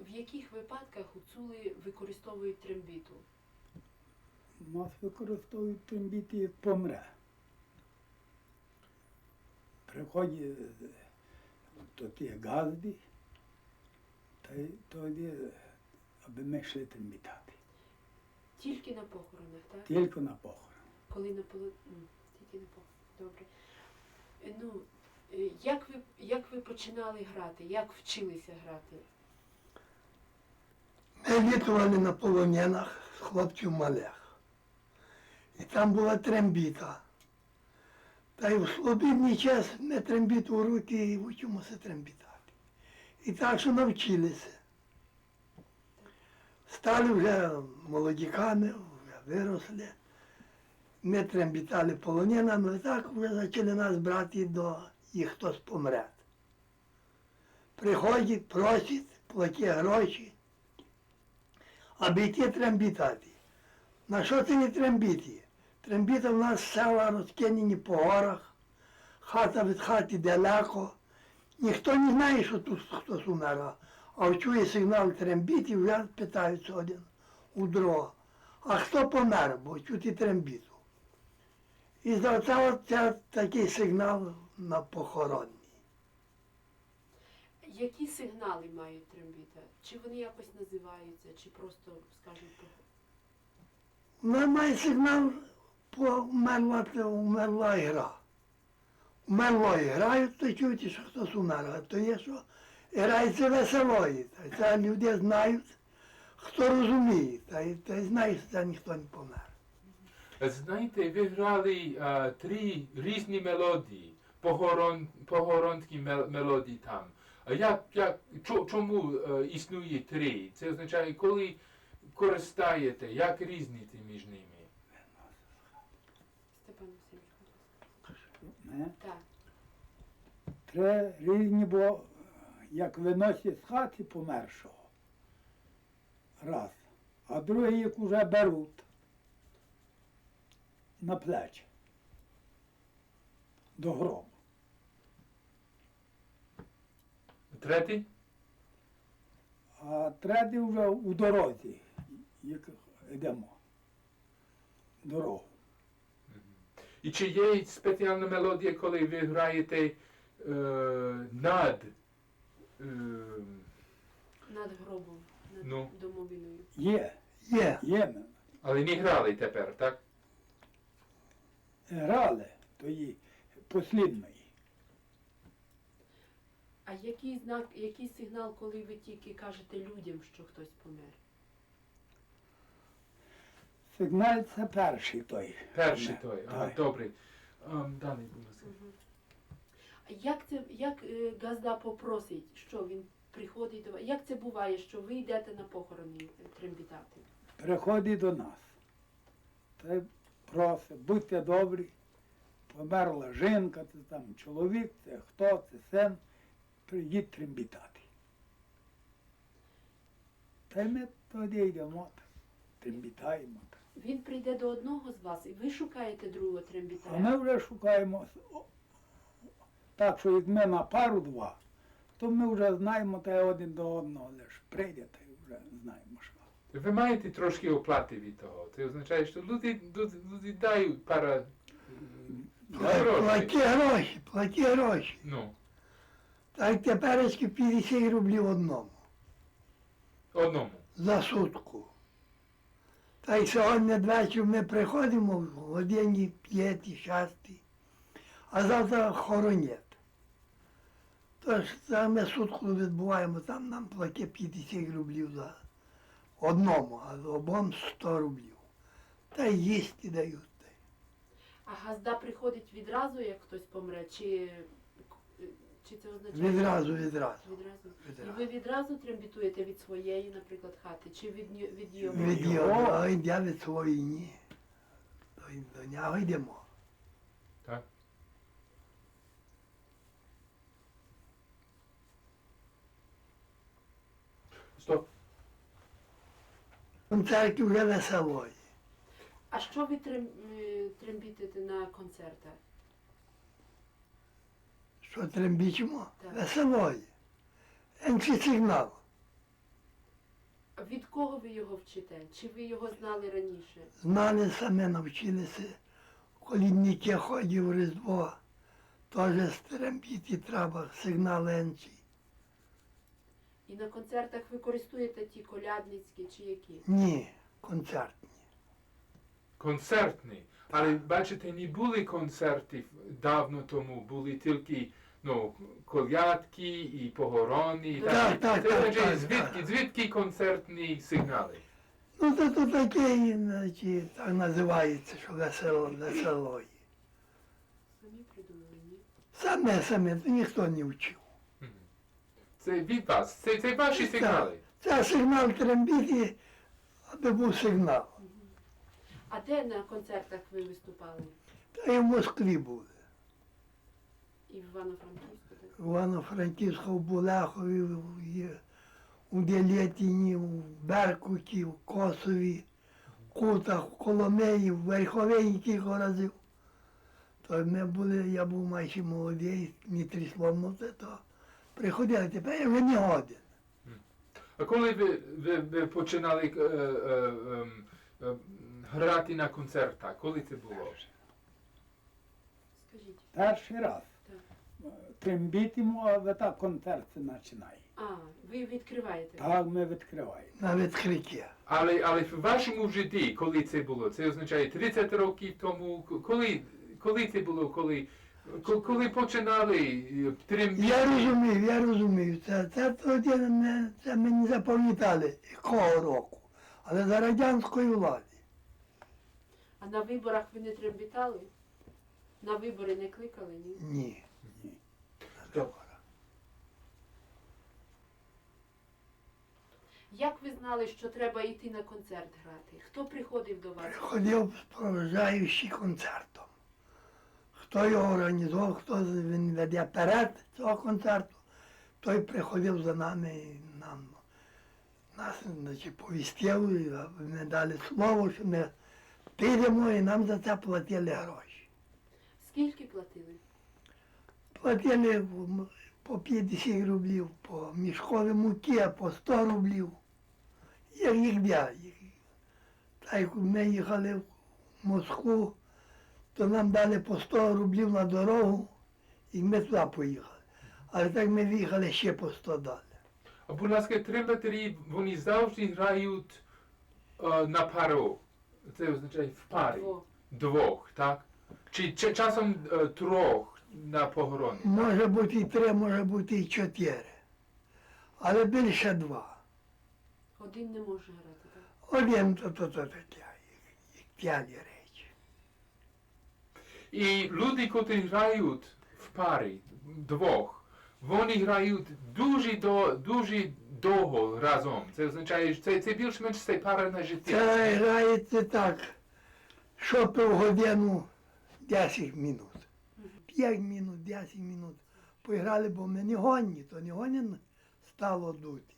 В яких випадках гуцули використовують трембіту? У Нас використовують трембіти, як помре. Приходять е, то ті газди, та й тоді, аби ми йшли трембітати. Тільки на похоронах, так? Тільки на похорон. Коли на поло... Тільки на похорон. Добре. Е, Ну, е, як ви, як ви починали грати? Як вчилися грати? Ми літували на полонянах хлопців малих. І там була трембіта. Та й в свобідний час ми трембіту в руки і вчимося трембітати. І так, що навчилися. Стали вже молодіками, вже виросли. Ми трембітали полонянами, і так вже почали нас брати до їх хтось помре. Приходять, просять, платять гроші аби йти трембітати. На що це не трембіти? Трембіта в нас села розкинені по горах, хата від хати далеко. Ніхто не знає, що тут хтось умер. А чує сигнал трембітів, вже питаються один у другого. А хто помер, бо чути трембіту. І це такий сигнал на похоронні. Які сигнали мають трембіта? Чи вони якось називаються, чи просто скажуть по- Вона має сигнал померла, то умерла гра. Умерла грають, то чують, що хтось умер. А то є, що грається веселої. Це люди знають, хто розуміє, та й, знає, що це ніхто не помер. Знаєте, ви грали а, три різні мелодії, похорон, похоронські мелодії там. А як, як, чому е, існує три? Це означає, коли користаєте, як різниці між ними? Степан Васильович, Так. Три різні, бо як виносять з хати помершого. Раз. А другий, як уже беруть на плечі. До гробу. Третій? А третій вже у дорозі, як йдемо. Дорогу. І чи є спеціальна мелодія, коли ви граєте е, над е, Над гробом, над Ну. домовиною. Є, Є. є. але не грали тепер, так? Грали тої послідної. А який знак, який сигнал, коли ви тільки кажете людям, що хтось помер? Сигналь це перший той. Перший Не, той. Ага, той. добре. Ем, будь ласка. А як це, як е, газда попросить, що він приходить до вас? Як це буває, що ви йдете на похорони е, трембітати? Приходить до нас. Та й просить, будьте добрі, померла жінка, це там чоловік, це хто, це син, прийдіть трембітати. Та й ми тоді йдемо, трембітаємо. Він прийде до одного з вас, і ви шукаєте другого А ми вже шукаємо так, що як ми на пару два, то ми вже знаємо та один до одного, лише прийде, та вже знаємо, що. Ви маєте трошки оплати від того. Це означає, що люди, люди, люди дають пара. Платі гроші, платі гроші. Ну, Так теперечки 50 рублів одному одному. за сутку. Та й сьогодні ввечері ми приходимо в годині п'ятій, шастій, а завтра хоронять. Тож це ми сутку відбуваємо, там нам платять 50 рублів за одному, а за обом 100 рублів. Та й їсти дають. А газда приходить відразу, як хтось помре, чи, чи це означає? Відразу, відразу. Відразу. І відразу. ви відразу трембітуєте від своєї, наприклад, хати, чи від, ню- від його? Від Його. а йде від своєї ні. До, до нього йдемо. Так? Стоп. Концерті вже веселої. А що ви трем, е, трембітите на концертах? Що трембічимо? Веселої. Енчий сигнал. А Від кого ви його вчите? Чи ви його знали раніше? Знали саме, навчилися. Колідники ходять в Різдво. Теж стрембіти треба, сигнал енчий. І на концертах ви користуєте ті колядницькі чи які? Ні, концертні. Концертний. Але бачите, не були концертів давно тому, були тільки ну, колядки і погорони. І Так, так, Це так, так, звідки, так. звідки концертні сигнали? Ну то тут таке, значить, так називається, що весело, веселої. Самі придумали, ні? Саме саме, то ніхто не вчив. Це від вас, це, це ваші Так. сигнали. Це сигнал трембіти, аби був сигнал. А де на концертах ви виступали? Та й в Москві буде. І в Івано-Франківську, так? В Булахові, у Делєтіні, в Беркуті, в Косові, в Кутах, в Коломиї, в Верховині кілька разів. То ми були, я був майже молодий, не трісло, ну це то приходили, тепер я вже не годен. А коли ви, ви, ви починали е, е, е, грати на концертах, коли це було? Скажіть. Перший раз. Трембітимо, а ви так концерт починає. А, ви відкриваєте? Так ми відкриваємо. На відкриття. Але, але в вашому житті, коли це було, це означає 30 років тому, коли, коли це було, коли, коли починали е, трембіти? Я розумів, я розумів. Це, це тоді не, це мені запам'ятали, якого року. Але за радянської влади. А на виборах ви не трембітали? На вибори не кликали, ні? Ні. Як ви знали, що треба йти на концерт грати? Хто приходив до вас? Приходив проважаючий концертом. Хто його організував, хто він веде перед цього концерту, той приходив за нами і нам нас значить, повістив, ми дали слово, що ми підемо і нам за це платили гроші. Скільки платили? Платили м, по 50 рублів, по мішкові муки, по 100 рублів. Як їх де. Так як ми їхали в Москву, то нам дали по 100 рублів на дорогу, і ми туди поїхали. Але так ми виїхали ще по 100 дали. А будь ласка, трембатері, вони завжди грають е, на пару. Це означає в парі. Двох. Двох, так? Чи, чи часом е, трьох на погороні? Може бути і три, може бути і чотири. Але більше два. Один не може грати, так? Один то то то таке, п'яні речі. І люди, котрі грають в парі, двох, вони грають дуже, до, дуже довго разом. Це означає, що це, це більш-менш це пара на життя. Це грається так, що півгодину 10 минут. 5 минут, 10 минут. Поіграли, бо ми не гонні, то не гонні стало дути.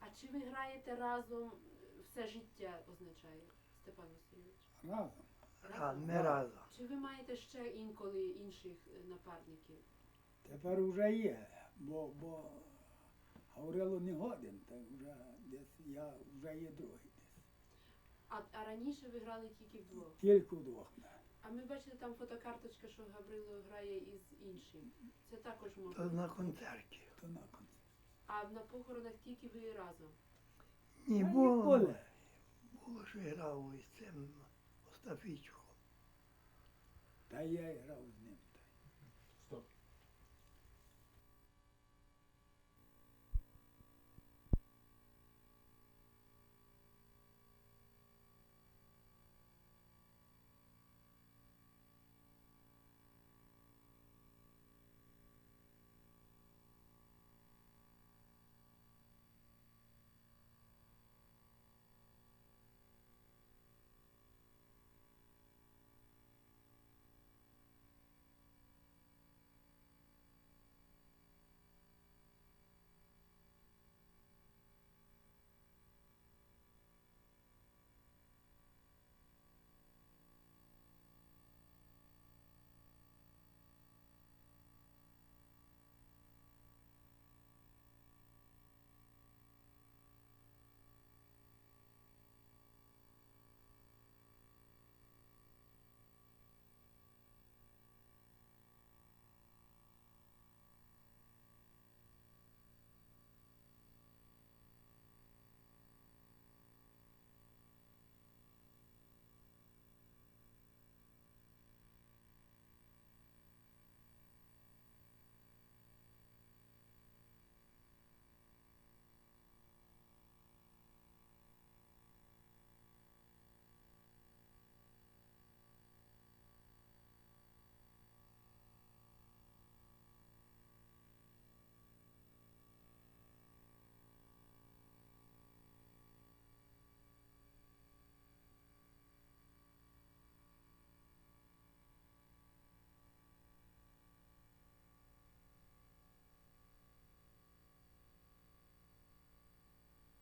А чи ви граєте разом все життя, означає, Степан Васильович? Разом. А не разом. Чи ви маєте ще інколи інших напарників? Тепер вже є, бо, бо Гаврило не годен, так вже десь я вже є другий десь. А, а раніше ви грали тільки вдвох. Тільки вдвох. да. А ми бачили там фотокарточка, що Гаврило грає із іншим. Це також То можна. на концерті. То на концерті. А на похоронах тільки ви разом. Ні, А було, ніколи. було, що грав із цим Остафійчуком. Та я грав з ним.